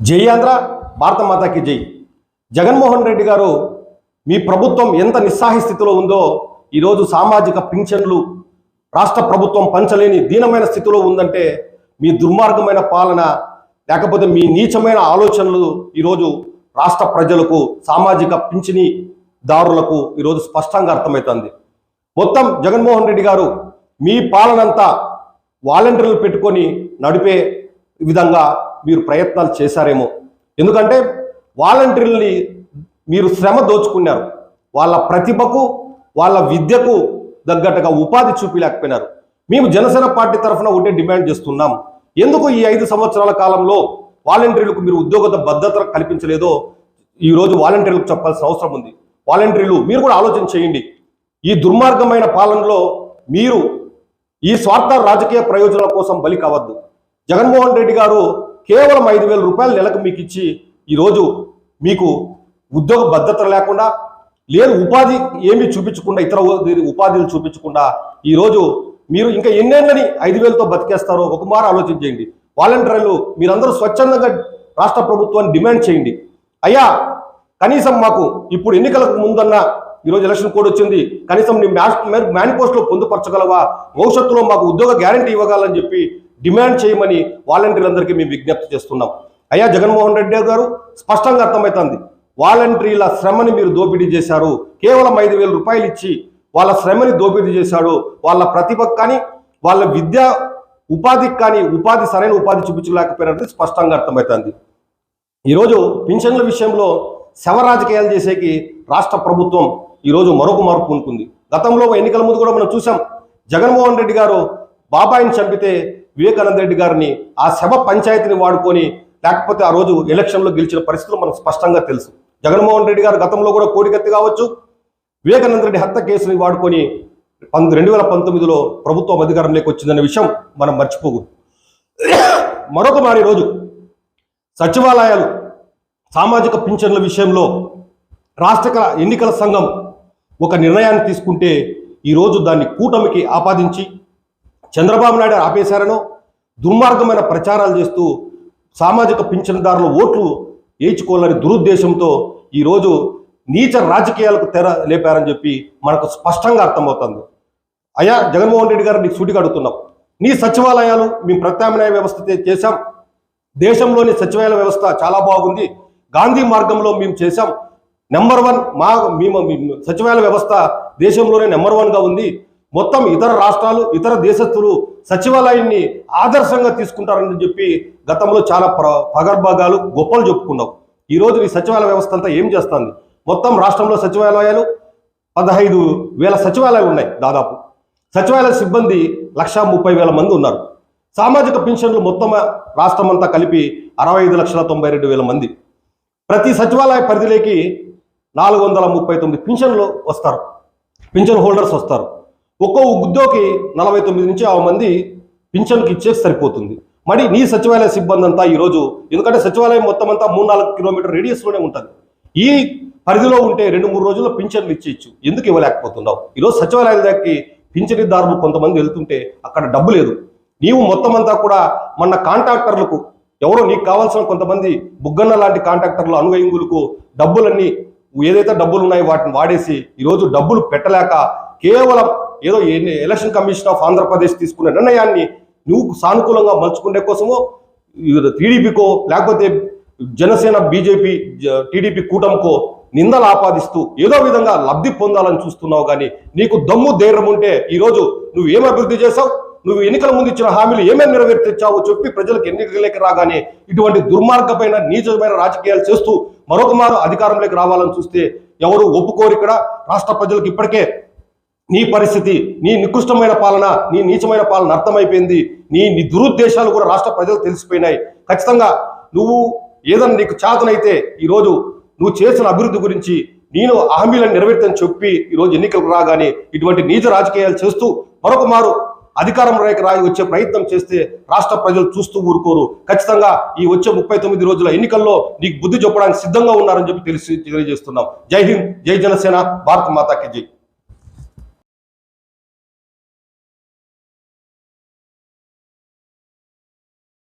జై ఆంధ్ర భారత మాతాకి జై. జగన్మోహన్ రెడ్డి గారు మీ ప్రభుత్వం ఎంత నిస్సాహి స్థితిలో ఉందో ఈరోజు సామాజిక పింఛన్లు రాష్ట్ర ప్రభుత్వం పంచలేని దీనమైన స్థితిలో ఉందంటే మీ దుర్మార్గమైన పాలన లేకపోతే మీ నీచమైన ఆలోచనలు ఈరోజు రాష్ట్ర ప్రజలకు సామాజిక పింఛని దారులకు ఈరోజు స్పష్టంగా అర్థమవుతుంది. మొత్తం జగన్మోహన్ రెడ్డి గారు మీ పాలనంతా వాలంటీర్లు పెట్టుకొని నడిపే విధంగా మీరు ప్రయత్నాలు చేశారేమో. ఎందుకంటే వాలంటీర్లని మీరు శ్రమ దోచుకున్నారు. వాళ్ళ ప్రతిభకు వాళ్ళ విద్యకు తగ్గట్టుగా ఉపాధి చూపించలేకపోయినారు మేము జనసేన పార్టీ తరఫున ఒకటే డిమాండ్ చేస్తున్నాం. ఎందుకు ఈ ఐదు సంవత్సరాల కాలంలో వాలంటీర్లకు మీరు ఉద్యోగ భద్రత కల్పించలేదో ఈరోజు వాలంటీర్లకు చెప్పాల్సిన అవసరం ఉంది. వాలంటీర్లు మీరు కూడా ఆలోచన చేయండి. ఈ దుర్మార్గమైన పాలనలో మీరు ఈ స్వార్థ రాజకీయ ప్రయోజనాల కోసం బలి కావద్దు. జగన్మోహన్ రెడ్డి గారు కేవలం ఐదు వేల రూపాయలు నెలకు మీకు ఇచ్చి ఈరోజు మీకు ఉద్యోగ భద్రత లేకుండా లేదు ఉపాధి ఏమీ చూపించకుండా ఇతర ఉపాధిలు ఉపాధులు చూపించకుండా ఈరోజు మీరు ఇంకా ఎన్నేళ్ళని ఐదు వేలతో బతికేస్తారో ఒక మారు ఆలోచించేయండి వాలంటీర్లు మీరందరూ స్వచ్ఛందంగా రాష్ట్ర ప్రభుత్వాన్ని డిమాండ్ చేయండి. అయ్యా కనీసం మాకు ఇప్పుడు ఎన్నికలకు ముందన్న ఈరోజు ఎలక్షన్ కోడ్ వచ్చింది. కనీసం నీ మేనిఫెస్టోలో పొందుపరచగలవా? భవిష్యత్తులో మాకు ఉద్యోగ గ్యారంటీ ఇవ్వగలని చెప్పి డిమాండ్ చేయమని వాలంటీర్లందరికీ మేము విజ్ఞప్తి చేస్తున్నాం. అయ్యా జగన్మోహన్ రెడ్డి గారు స్పష్టంగా అర్థమవుతుంది వాలంటీర్ల శ్రమని మీరు దోపిడీ చేశారు. కేవలం ఐదు వేల రూపాయలు ఇచ్చి వాళ్ళ శ్రమని దోపిడీ చేశాడు వాళ్ళ ప్రతిభకు కానీ వాళ్ళ విద్య ఉపాధికి కానీ ఉపాధి సరైన ఉపాధి చూపించలేకపోయినది స్పష్టంగా అర్థమవుతుంది ఈరోజు పింఛన్ల విషయంలో శవ రాజకీయాలు చేసేకి రాష్ట్ర ప్రభుత్వం ఈరోజు మరొక మార్పు ఉంటుంది గతంలో ఎన్నికల ముందు కూడా మనం చూసాం జగన్మోహన్ రెడ్డి గారు బాబాయిని చంపితే వివేకానంద రెడ్డి గారిని ఆ శవ పంచాయతీని వాడుకొని లేకపోతే ఆ రోజు ఎలక్షన్లో గెలిచిన పరిస్థితులు మనకు స్పష్టంగా తెలుసు. జగన్మోహన్ రెడ్డి గారు గతంలో కూడా కోడికత్తి కావచ్చు వివేకానంద రెడ్డి హత్య కేసుని వాడుకొని పంద రెండు వేల పంతొమ్మిదిలో ప్రభుత్వం అధికారంలోకి వచ్చిందనే విషయం మనం మర్చిపోకూడదు. మరొక మారి రోజు సచివాలయాలు సామాజిక పింఛన్ల విషయంలో రాష్ట్ర ఎన్నికల సంఘం ఒక నిర్ణయాన్ని తీసుకుంటే ఈరోజు దాన్ని కూటమికి ఆపాదించి చంద్రబాబు నాయుడు ఆపేశారనో దుర్మార్గమైన ప్రచారాలు చేస్తూ సామాజిక పింఛనదారుల ఓట్లు వేయించుకోవాలని దురుద్దేశంతో ఈరోజు నీచ రాజకీయాలకు తెర లేపారని చెప్పి మనకు స్పష్టంగా అర్థమవుతుంది. అయ్యా జగన్మోహన్ రెడ్డి గారు నీకు సూటిగా అడుగుతున్నాం. నీ సచివాలయాలు మేము ప్రత్యామ్నాయ వ్యవస్థ చేశాం. దేశంలోని సచివాలయ వ్యవస్థ చాలా బాగుంది. గాంధీ మార్గంలో మేము చేశాం. నెంబర్ వన్ మా మేము సచివాలయ వ్యవస్థ దేశంలోనే నెంబర్ వన్గా ఉంది. మొత్తం ఇతర రాష్ట్రాలు ఇతర దేశస్తులు సచివాలయాన్ని ఆదర్శంగా తీసుకుంటారని చెప్పి గతంలో చాలా ప్ర పగర్భాగాలు గొప్పలు చెప్పుకున్నావు. ఈరోజు ఈ సచివాలయ వ్యవస్థ అంతా ఏం చేస్తుంది? మొత్తం రాష్ట్రంలో సచివాలయాలు పదహైదు వేల సచివాలయాలు ఉన్నాయి దాదాపు. సచివాలయ సిబ్బంది లక్షా ముప్పై వేల మంది ఉన్నారు. సామాజిక పింఛన్లు మొత్తం రాష్ట్రం అంతా కలిపి అరవై ఐదు లక్షల తొంభై రెండు వేల మంది. ప్రతి సచివాలయ పరిధిలోకి నాలుగు వందల ముప్పై తొమ్మిది పింఛన్లు వస్తారు. పింఛన్ హోల్డర్స్ వస్తారు. ఒక్కో ఉద్యోగి నలభై తొమ్మిది నుంచి ఆ మంది పింఛన్కి ఇచ్చేసి సరిపోతుంది. మరి నీ సచివాలయ సిబ్బంది అంతా ఈరోజు ఎందుకంటే సచివాలయం మొత్తం అంతా మూడు నాలుగు కిలోమీటర్ రేడియస్లోనే ఉంటుంది. ఈ పరిధిలో ఉంటే రెండు మూడు రోజుల్లో పింఛన్లు ఇచ్చేయచ్చు. ఎందుకు ఇవ్వలేకపోతున్నావు? ఈరోజు సచివాలయాల దగ్గరికి పింఛనీదారులు కొంతమంది వెళ్తుంటే అక్కడ డబ్బు లేదు. నీవు మొత్తం అంతా కూడా మన కాంట్రాక్టర్లకు ఎవరో నీకు కావాల్సిన కొంతమంది బుగ్గన్న లాంటి కాంట్రాక్టర్లు అనువయంగులకు డబ్బులన్నీ ఏదైతే డబ్బులు ఉన్నాయో వాటిని వాడేసి ఈరోజు డబ్బులు పెట్టలేక కేవలం ఏదో ఎలక్షన్ కమిషన్ ఆఫ్ ఆంధ్రప్రదేశ్ తీసుకున్న నిర్ణయాన్ని నువ్వు సానుకూలంగా మలుచుకునే కోసమో టీడీపీకో లేకపోతే జనసేన బీజేపీ టీడీపీ కూటమికో నిందలు ఆపాదిస్తూ ఏదో విధంగా లబ్ధి పొందాలని చూస్తున్నావు కానీ నీకు దమ్ము ధైర్యం ఉంటే ఈరోజు నువ్వు ఏం అభివృద్ధి చేసావు నువ్వు ఎన్నికల ముందు ఇచ్చిన హామీలు ఏమేమి నెరవేర్చావో చెప్పి ప్రజలకు ఎన్నికలకి రాగానే ఇటువంటి దుర్మార్గమైన నీచమైన రాజకీయాలు చేస్తూ మరొక మారు అధికారంలోకి రావాలని చూస్తే ఎవరు ఒప్పుకోరు ఇక్కడ. రాష్ట్ర ప్రజలకు ఇప్పటికే నీ పరిస్థితి నీ నికృష్టమైన పాలన నీ నీచమైన పాలన అర్థమైపోయింది. నీ నీ దురుద్దేశాలు కూడా రాష్ట్ర ప్రజలు తెలిసిపోయినాయి. ఖచ్చితంగా నువ్వు ఏదన్నా నీకు చేతనైతే ఈరోజు నువ్వు చేసిన అభివృద్ధి గురించి నేను హామీలను నెరవేర్తని చెప్పి ఈరోజు ఎన్నికలకు రాగానే ఇటువంటి నీచ రాజకీయాలు చేస్తూ మరొక మారు అధికారం రేఖ రాయి వచ్చే ప్రయత్నం చేస్తే రాష్ట్ర ప్రజలు చూస్తూ ఊరుకోరు. ఖచ్చితంగా ఈ వచ్చే ముప్పై తొమ్మిది రోజుల ఎన్నికల్లో నీకు బుద్ధి చెప్పడానికి సిద్ధంగా ఉన్నారని చెప్పి తెలిసి తెలియజేస్తున్నాం. జై హింద్ జై జనసేన భారత మాతాకి జై.